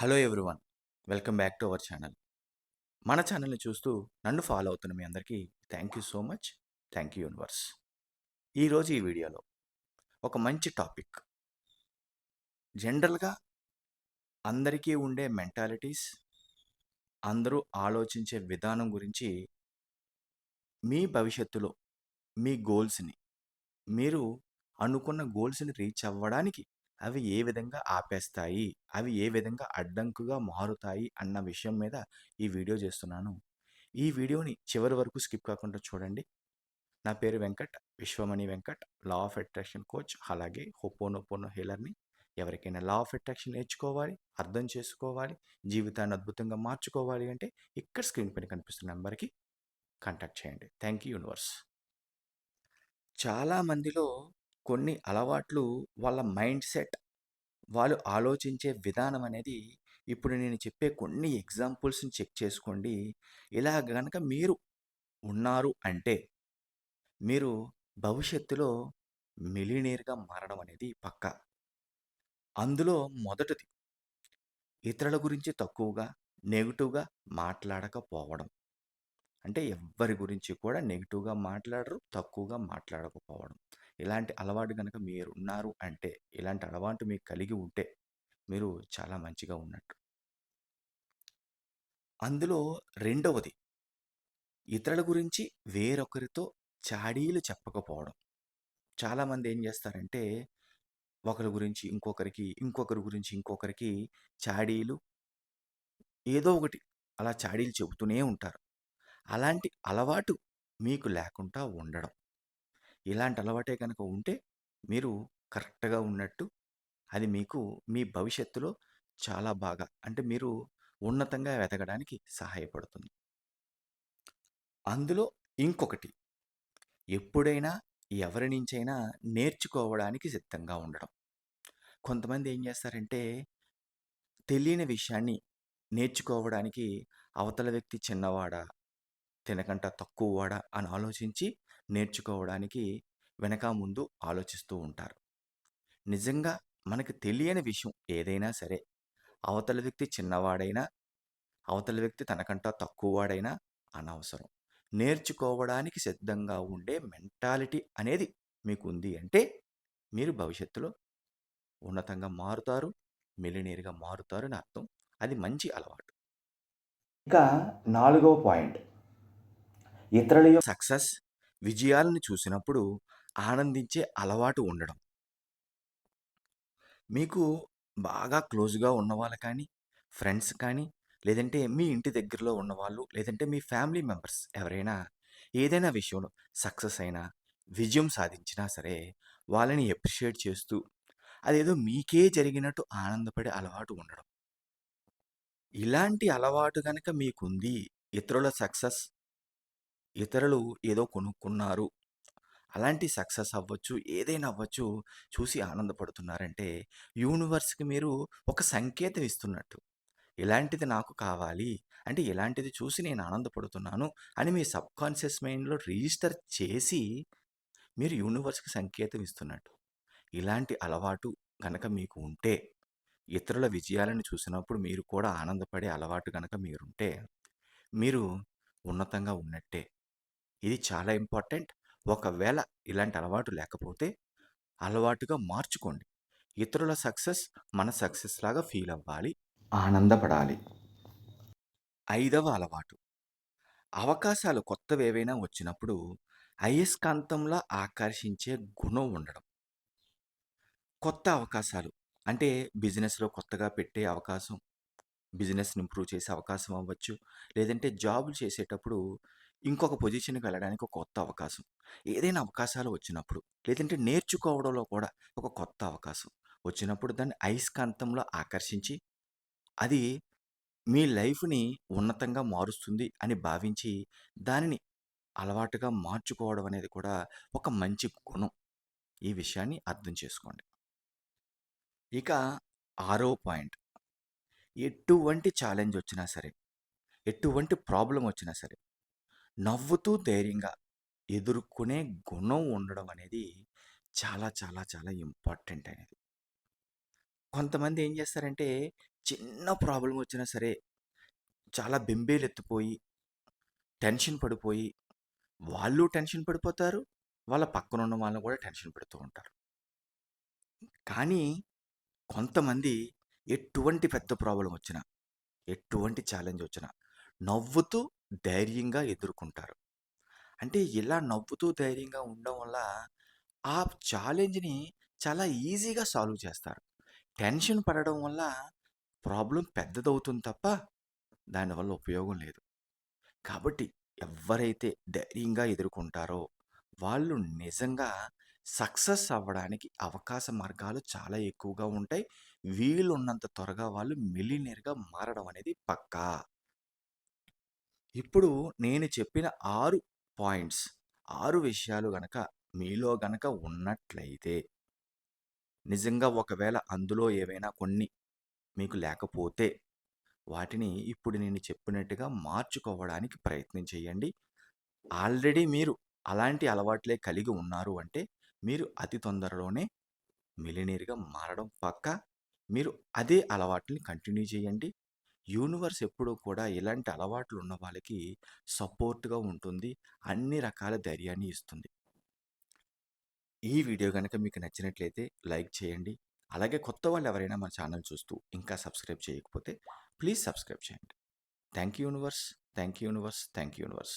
Hello everyone. Welcome back to our channel. మన ఛానల్ని చూస్తూ నన్ను ఫాలో అవుతున్న మీ అందరికీ thank you so much. Thank you universe. ఈరోజు ఈ వీడియోలో ఒక మంచి టాపిక్. జనరల్గా అందరికీ ఉండే మెంటాలిటీస్ అందరూ ఆలోచించే విధానం గురించి మీ భవిష్యత్తులో మీ గోల్స్ని మీరు అనుకున్న గోల్స్ని రీచ్ అవ్వడానికి అవి ఏ విధంగా ఆపేస్తాయి? అవి ఏ విధంగా అడ్డంకుగా మారుతాయి? అన్న విషయం మీద ఈ వీడియో చేస్తున్నాను. ఈ వీడియోని చివరి వరకు స్కిప్ కాకుండా చూడండి. నా పేరు Venkat Vishwamani Venkat law of attraction coach అలాగే హోపోనోపోనో హీలర్ని ఎవరికైనా లా ఆఫ్ అట్రాక్షన్ నేర్చుకోవాలి అర్థం చేసుకోవాలి జీవితాన్ని అద్భుతంగా మార్చుకోవాలి అంటే ఇక్కడ స్క్రీన్ పైన కనిపిస్తున్న నెంబర్కి కాంటాక్ట్ చేయండి. Thank you universe. చాలా మందిలో కొన్ని అలవాట్లు వాళ్ళ మైండ్ సెట్ వాళ్ళు ఆలోచించే విధానం అనేది ఇప్పుడు నేను చెప్పే కొన్ని ఎగ్జాంపుల్స్ని చెక్ చేసుకోండి. ఇలా గనక మీరు ఉన్నారు అంటే మీరు భవిష్యత్తులో మిలినీర్గా మారడం అనేది పక్క. అందులో మొదటిది ఇతరుల గురించి తక్కువగా నెగిటివ్గా మాట్లాడకపోవడం. అంటే ఎవ్వరి గురించి కూడా నెగిటివ్గా మాట్లాడరు తక్కువగా మాట్లాడకపోవడం. ఇలాంటి అలవాటు కనుక మీరు ఉన్నారు అంటే ఇలాంటి అలవాటు మీకు కలిగి ఉంటే మీరు చాలా మంచిగా ఉన్నట్టు. అందులో రెండవది. ఇతరుల గురించి వేరొకరితో చాడీలు చెప్పకపోవడం. చాలామంది ఏం చేస్తారంటే ఒకరి గురించి ఇంకొకరికి ఇంకొకరి గురించి ఇంకొకరికి చాడీలు ఏదో ఒకటి అలా చాడీలు చెబుతూనే ఉంటారు. అలాంటి అలవాటు మీకు లేకుండా ఉండడం. ఇలాంటి అలవాటే కనుక ఉంటే మీరు కరెక్ట్గా ఉన్నట్టు అది మీకు మీ భవిష్యత్తులో చాలా బాగా అంటే మీరు ఉన్నతంగా ఎదగడానికి సహాయపడుతుంది. అందులో ఇంకొకటి. ఎప్పుడైనా ఎవరి నుంచైనా నేర్చుకోవడానికి సిద్ధంగా ఉండడం. కొంతమంది ఏం చేస్తారంటే తెలియని విషయాన్ని నేర్చుకోవడానికి అవతల వ్యక్తి చిన్నవాడా తినకంట తక్కువవాడా అని ఆలోచించి నేర్చుకోవడానికి వెనక ముందు ఆలోచిస్తూ ఉంటారు. నిజంగా మనకు తెలియని విషయం ఏదైనా సరే అవతల వ్యక్తి చిన్నవాడైనా అవతల వ్యక్తి తనకంట తక్కువవాడైనా అనవసరం. నేర్చుకోవడానికి సిద్ధంగా ఉండే మెంటాలిటీ అనేది మీకు ఉంది అంటే మీరు భవిష్యత్తులో ఉన్నతంగా మారుతారు మిలినీరుగా మారుతారు అని అర్థం. అది మంచి అలవాటు. ఇక నాలుగవ పాయింట్. ఇతరుల సక్సెస్ విజయాలను చూసినప్పుడు ఆనందించే అలవాటు ఉండడం. మీకు బాగా క్లోజ్గా ఉన్నవాళ్ళు కానీ ఫ్రెండ్స్ కానీ లేదంటే మీ ఇంటి దగ్గరలో ఉన్నవాళ్ళు లేదంటే మీ ఫ్యామిలీ మెంబర్స్ ఎవరైనా ఏదైనా విషయంలో సక్సెస్ అయినా విజయం సాధించినా సరే వాళ్ళని ఎప్రిషియేట్ చేస్తూ అదేదో మీకే జరిగినట్టు ఆనందపడే అలవాటు ఉండడం. ఇలాంటి అలవాటు కనుక మీకుంది ఇతరుల సక్సెస్ ఇతరులు ఏదో కొనుక్కున్నారు. అలాంటి సక్సెస్ అవ్వచ్చు ఏదైనా అవ్వచ్చు చూసి ఆనందపడుతున్నారంటే యూనివర్స్కి మీరు ఒక సంకేతం ఇస్తున్నట్టు. ఇలాంటిది నాకు కావాలి అంటే ఇలాంటిది చూసి నేను ఆనందపడుతున్నాను అని మీ సబ్ కాన్షియస్ మైండ్లో రిజిస్టర్ చేసి మీరు యూనివర్స్కి సంకేతం ఇస్తున్నట్టు. ఇలాంటి అలవాటు కనుక మీకు ఉంటే ఇతరుల విజయాలను చూసినప్పుడు మీరు కూడా ఆనందపడే అలవాటు కనుక మీరుంటే మీరు ఉన్నతంగా ఉన్నట్టే. ఇది చాలా ఇంపార్టెంట్. ఒకవేళ ఇలాంటి అలవాటు లేకపోతే అలవాటుగా మార్చుకోండి. ఇతరుల సక్సెస్ మన సక్సెస్ లాగా ఫీల్ అవ్వాలి. ఆనందపడాలి. ఐదవ అలవాటు. అవకాశాలు కొత్తవి ఏవైనా వచ్చినప్పుడు అయస్కాంతంలా ఆకర్షించే గుణం ఉండడం. కొత్త అవకాశాలు అంటే బిజినెస్లో కొత్తగా పెట్టే అవకాశం బిజినెస్ని ఇంప్రూవ్ చేసే అవకాశం అవ్వచ్చు. లేదంటే జాబులు చేసేటప్పుడు ఇంకొక పొజిషన్కి వెళ్ళడానికి ఒక కొత్త అవకాశం. ఏదైనా అవకాశాలు వచ్చినప్పుడు లేదంటే నేర్చుకోవడంలో కూడా ఒక కొత్త అవకాశం వచ్చినప్పుడు దాన్ని అయస్కాంతంలో ఆకర్షించి అది మీ లైఫ్ని ఉన్నతంగా మారుస్తుంది అని భావించి దానిని అలవాటుగా మార్చుకోవడం అనేది కూడా ఒక మంచి గుణం. ఈ విషయాన్ని అర్థం చేసుకోండి. ఇక ఆరో పాయింట్. ఎటువంటి ఛాలెంజ్ వచ్చినా సరే ఎటువంటి ప్రాబ్లం వచ్చినా సరే నవ్వుతూ ధైర్యంగా ఎదుర్కొనే గుణం ఉండడం అనేది చాలా చాలా చాలా ఇంపార్టెంట్ అనేది కొంతమంది ఏం చేస్తారంటే చిన్న ప్రాబ్లం వచ్చినా సరే చాలా బెంబేలెత్తిపోయి, టెన్షన్ పడిపోయి, వాళ్ళు టెన్షన్ పడిపోతారు. వాళ్ళ పక్కన ఉన్న వాళ్ళని కూడా టెన్షన్ పెడుతూ ఉంటారు. కానీ కొంతమంది ఎటువంటి పెద్ద ప్రాబ్లం వచ్చినా, ఎటువంటి ఛాలెంజ్ వచ్చినా నవ్వుతూ ధైర్యంగా ఎదుర్కొంటారు. అంటే ఇలా నవ్వుతూ ధైర్యంగా ఉండడం వల్ల ఆ ఛాలెంజ్‌ని చాలా ఈజీగా సాల్వ్ చేస్తారు. టెన్షన్ పడడం వల్ల ప్రాబ్లం పెద్దదవుతుంది తప్ప దానివల్ల ఉపయోగం లేదు. కాబట్టి ఎవరైతే ధైర్యంగా ఎదుర్కొంటారో వాళ్ళు నిజంగా సక్సెస్ అవ్వడానికి అవకాశ మార్గాలు చాలా ఎక్కువగా ఉంటాయి. వీలున్నంత త్వరగా వాళ్ళు మిలినేర్గా మారడం అనేది పక్కా. ఇప్పుడు నేను చెప్పిన ఆరు పాయింట్స్, ఆరు విషయాలు గనక మీలో గనక ఉన్నట్లయితే నిజంగా ఒకవేళ అందులో ఏవైనా కొన్ని మీకు లేకపోతే వాటిని ఇప్పుడు నేను చెప్పినట్టుగా మార్చుకోవడానికి ప్రయత్నం చేయండి. ఆల్రెడీ మీరు అలాంటి అలవాట్లే కలిగి ఉన్నారు అంటే మీరు అతి తొందరలోనే మిలినీర్గా మారడం పక్క మీరు అదే అలవాటుని కంటిన్యూ చేయండి. యూనివర్స్ ఎప్పుడూ కూడా ఇలాంటి అలవాట్లు ఉన్న వాళ్ళకి సపోర్ట్‌గా ఉంటుంది. అన్ని రకాల ధైర్యాన్ని ఇస్తుంది. ఈ వీడియో కనుక మీకు నచ్చినట్లయితే లైక్ చేయండి. అలాగే కొత్త వాళ్ళు ఎవరైనా మన ఛానల్ చూస్తూ ఇంకా సబ్స్క్రైబ్ చేయకపోతే ప్లీజ్ సబ్స్క్రైబ్ చేయండి. Thank you universe. Thank you universe. Thank you universe.